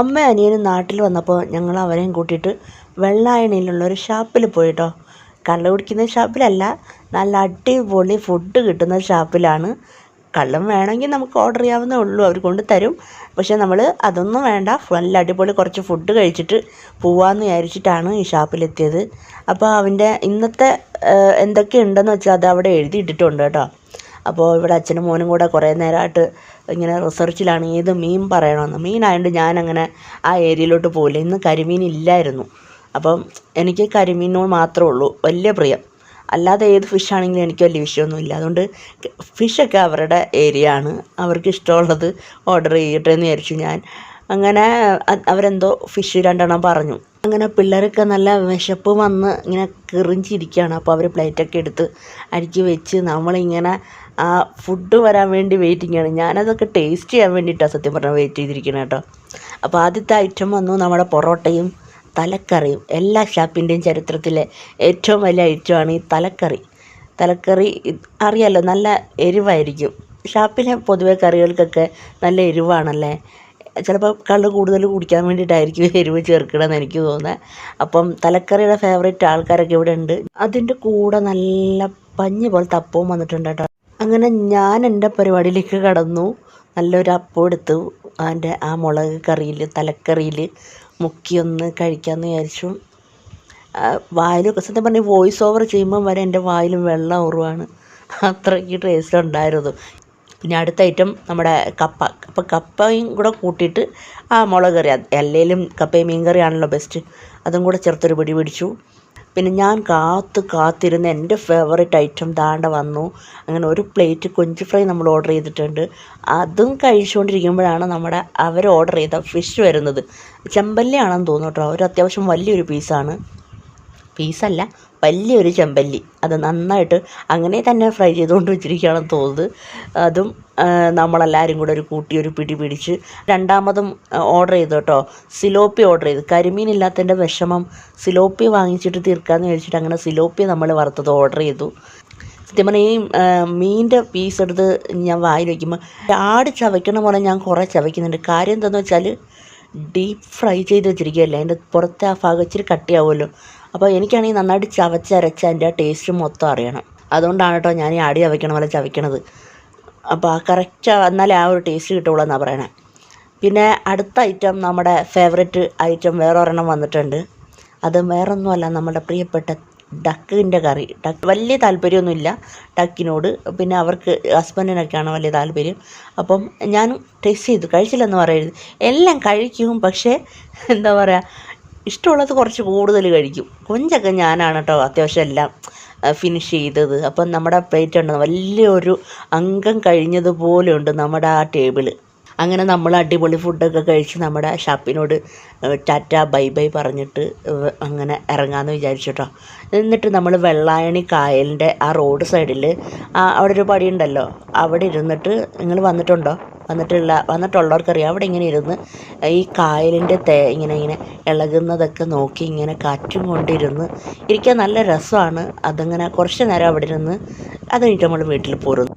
അമ്മ അനിയനും നാട്ടിൽ വന്നപ്പോൾ ഞങ്ങൾ അവരെയും കൂട്ടിയിട്ട് വെള്ളായണിയിലുള്ള ഒരു ഷാപ്പിൽ പോയിട്ടോ. കള്ള കുടിക്കുന്ന ഷാപ്പിലല്ല നല്ല അടിപൊളി ഫുഡ് കിട്ടുന്ന ഷാപ്പിലാണ്. കള്ളം വേണമെങ്കിൽ നമുക്ക് ഓർഡർ ചെയ്യാവുന്നേ ഉള്ളൂ അവർ കൊണ്ട് തരും. പക്ഷേ നമ്മൾ അതൊന്നും വേണ്ട നല്ല അടിപൊളി കുറച്ച് ഫുഡ് കഴിച്ചിട്ട് പോവാമെന്ന് വിചാരിച്ചിട്ടാണ് ഈ ഷാപ്പിലെത്തിയത്. അപ്പോൾ അവന്റെ ഇന്നത്തെ എന്തൊക്കെ ഉണ്ടെന്ന് വെച്ചാൽ അത് അവിടെ എഴുതിയിട്ടിട്ടുണ്ട് കേട്ടോ. അപ്പോൾ ഇവിടെ അച്ഛനും മോനും കൂടെ കുറേ നേരമായിട്ട് ഇങ്ങനെ റിസർച്ചിലാണ് ഏത് മീൻ പറയണമെന്ന്. മീനായതുകൊണ്ട് ഞാനങ്ങനെ ആ ഏരിയയിലോട്ട് പോയില്ല ഇന്ന് കരിമീൻ ഇല്ലായിരുന്നു. അപ്പം എനിക്ക് കരിമീനോട് മാത്രമേ ഉള്ളൂ. വലിയ പ്രിയം. അല്ലാതെ ഏത് ഫിഷ് ആണെങ്കിലും എനിക്ക് വലിയ വിഷയമൊന്നുമില്ല. അതുകൊണ്ട് ഫിഷൊക്കെ അവരുടെ ഏരിയ ആണ് അവർക്ക് ഇഷ്ടമുള്ളത് ഓർഡർ ചെയ്യട്ടെ എന്ന് വിചാരിച്ചു ഞാൻ. അങ്ങനെ അവരെന്തോ ഫിഷ് രണ്ടെണ്ണം പറഞ്ഞു. അങ്ങനെ പിള്ളേരൊക്കെ നല്ല വിശപ്പ് വന്ന് ഇങ്ങനെ കിറിഞ്ചിരിക്കുകയാണ് അപ്പോൾ അവർ പ്ലേറ്റൊക്കെ എടുത്ത് അടുക്കി വെച്ച് നമ്മളിങ്ങനെ ആ ഫുഡ് വരാൻ വേണ്ടി വെയിറ്റിംഗ് ആണ് ഞാനതൊക്കെ ടേസ്റ്റ് ചെയ്യാൻ വേണ്ടിയിട്ടാണ് സത്യം പറഞ്ഞാൽ വെയിറ്റ് ചെയ്തിരിക്കുന്നത് കേട്ടോ. അപ്പോൾ ആദ്യത്തെ ഐറ്റം വന്നു നമ്മുടെ പൊറോട്ടയും തലക്കറിയും. എല്ലാ ഷാപ്പിന്റെയും ചരിത്രത്തിലെ ഏറ്റവും വലിയ ഐറ്റമാണ് ഈ തലക്കറി. തലക്കറി അറിയാമല്ലോ നല്ല എരിവായിരിക്കും. ഷാപ്പിലെ പൊതുവെ കറികൾക്കൊക്കെ നല്ല എരിവാണല്ലേ? ചിലപ്പോൾ കള്ള് കൂടുതൽ കുടിക്കാൻ വേണ്ടിയിട്ടായിരിക്കും എരിവ് ചേർക്കണമെന്ന് എനിക്ക് തോന്നുന്നത് അപ്പം തലക്കറിയുടെ ഫേവറേറ്റ് ആൾക്കാരൊക്കെ ഇവിടെ ഉണ്ട്. അതിന്റെ കൂടെ നല്ല പഞ്ഞി പോലത്തെ അപ്പവും വന്നിട്ടുണ്ട് കേട്ടോ. അങ്ങനെ ഞാൻ എന്റെ പരിപാടിയിലേക്ക് കടന്നു. നല്ലൊരു അപ്പം എടുത്തു. അതിന്റെ ആ മുളക് കറിയിൽ തലക്കറിയിൽ മുക്കിയൊന്ന് കഴിക്കാമെന്ന് വിചാരിച്ചു. വായിലൊക്കെ സത്യം പറഞ്ഞാൽ വോയിസ് ഓവർ ചെയ്യുമ്പം വരെ എന്റെ വായിലും വെള്ളം ഊറുവാണ് അത്രയ്ക്ക് ടേസ്റ്റ് ഉണ്ടായിരുന്നു. പിന്നെ അടുത്ത ഐറ്റം നമ്മുടെ കപ്പ. അപ്പോൾ കപ്പയും കൂടെ കൂട്ടിയിട്ട് ആ മുളക് കറി അല്ലേലും കപ്പയും മീൻ കറിയാണല്ലോ ബെസ്റ്റ് അതും കൂടെ ചേർത്തൊരു പിടി പിടിച്ചു. പിന്നെ ഞാൻ കാത്ത് കാത്തിരുന്ന എന്റെ ഫേവറേറ്റ് ഐറ്റം താണ്ട വന്നു. അങ്ങനെ ഒരു പ്ലേറ്റ് കൊഞ്ച് ഫ്രൈ നമ്മൾ ഓർഡർ ചെയ്തിട്ടുണ്ട്. അതും കഴിച്ചുകൊണ്ടിരിക്കുമ്പോഴാണ് നമ്മുടെ അവർ ഓർഡർ ചെയ്ത ഫിഷ് വരുന്നത്. ചെമ്പല്ലിയാണെന്ന് തോന്നുന്നു കേട്ടോ. ഒരു അത്യാവശ്യം വലിയൊരു പീസാണ് പീസല്ല വലിയൊരു ചെമ്പല്ലി. അത് നന്നായിട്ട് അങ്ങനെ തന്നെ ഫ്രൈ ചെയ്തുകൊണ്ട് വെച്ചിരിക്കുകയാണെന്ന് തോന്നുന്നത്. അതും നമ്മളെല്ലാവരും കൂടെ ഒരു കൂട്ടി ഒരു പിടി പിടിച്ച് രണ്ടാമതും ഓർഡർ ചെയ്തു കേട്ടോ. സിലോപ്പി ഓർഡർ ചെയ്തു. കരിമീൻ ഇല്ലാത്തതിന്റെ വിഷമം സിലോപ്പി വാങ്ങിച്ചിട്ട് തീർക്കാമെന്ന് വിചാരിച്ചിട്ട് അങ്ങനെ സിലോപ്പി നമ്മൾ വറുത്തത് ഓർഡർ ചെയ്തു. സത്യം പറഞ്ഞാൽ ഈ മീനിന്റെ പീസ് എടുത്ത് ഞാൻ വായിൽ വയ്ക്കുമ്പോൾ ആട് ചവയ്ക്കണ പോലെ ഞാൻ കുറേ ചവയ്ക്കുന്നുണ്ട്. കാര്യം എന്താണെന്ന് വെച്ചാൽ ഡീപ്പ് ഫ്രൈ ചെയ്ത് വെച്ചിരിക്കുകയല്ലേ? അതിന്റെ പുറത്തെ ആ ഭാഗം ഇച്ചിരി കട്ടിയാവുമല്ലോ. അപ്പോൾ എനിക്കാണെങ്കിൽ നന്നായിട്ട് ചവച്ചരച്ച അതിന്റെ ടേസ്റ്റ് മൊത്തം അറിയണം. അതുകൊണ്ടാണ് കേട്ടോ ഞാൻ ഈ അടി ചവയ്ക്കണ പോലെ ചവയ്ക്കണത്. അപ്പോൾ കറക്റ്റ് എന്നാലേ ആ ഒരു ടേസ്റ്റ് കിട്ടുള്ളൂ എന്നാണ് പറയണേ. പിന്നെ അടുത്ത ഐറ്റം നമ്മുടെ ഫേവററ്റ് ഐറ്റം വേറെ ഒരെണ്ണം വന്നിട്ടുണ്ട്. അത് വേറൊന്നുമല്ല നമ്മുടെ പ്രിയപ്പെട്ട ഡക്കിന്റെ കറി. ഡക്ക് വലിയ താല്പര്യമൊന്നുമില്ല ഡക്കിനോട്. പിന്നെ അവർക്ക് ഹസ്ബൻഡിനൊക്കെയാണ് വലിയ താല്പര്യം. അപ്പം ഞാൻ ടേസ്റ്റ് ചെയ്തു. കഴിച്ചില്ലെന്ന് പറയരുത്. എല്ലാം കഴിക്കും പക്ഷേ എന്താ പറയുക ഇഷ്ടമുള്ളത് കുറച്ച് കൂടുതൽ കഴിക്കും. കൊഞ്ചൊക്കെ ഞാനാണ് കേട്ടോ അത്യാവശ്യം എല്ലാം ഫിനിഷ് ചെയ്തത്. അപ്പം നമ്മുടെ പ്ലേറ്റ് ഉണ്ട് വലിയൊരു അംഗം കഴിഞ്ഞതുപോലെ ഉണ്ട് നമ്മുടെ ആ ടേബിൾ അങ്ങനെ നമ്മൾ അടിപൊളി ഫുഡൊക്കെ കഴിച്ച് നമ്മുടെ ഷാപ്പിനോട് ടാറ്റ ബൈ ബൈ പറഞ്ഞിട്ട് അങ്ങനെ ഇറങ്ങാമെന്ന് വിചാരിച്ചു കേട്ടോ. എന്നിട്ട് നമ്മൾ വെള്ളായണി കായലിന്റെ ആ റോഡ് സൈഡിൽ അവിടെ ഒരു പടി ഉണ്ടല്ലോ അവിടെ ഇരുന്നിട്ട് നിങ്ങൾ വന്നിട്ടുണ്ടോ? വന്നിട്ടുള്ള വന്നിട്ടുള്ളവർക്കറിയാം. അവിടെ ഇങ്ങനെ ഇരുന്ന് ഈ കായലിന്റെ തേ ഇങ്ങനെ ഇങ്ങനെ ഇളകുന്നതൊക്കെ നോക്കി ഇങ്ങനെ കാറ്റും കൊണ്ടിരുന്ന് ഇരിക്കാൻ നല്ല രസമാണ്. അതങ്ങനെ കുറച്ച് നേരം അവിടെ ഇരുന്ന് അത് കഴിഞ്ഞിട്ട് നമ്മൾ വീട്ടിൽ പോരുന്നു.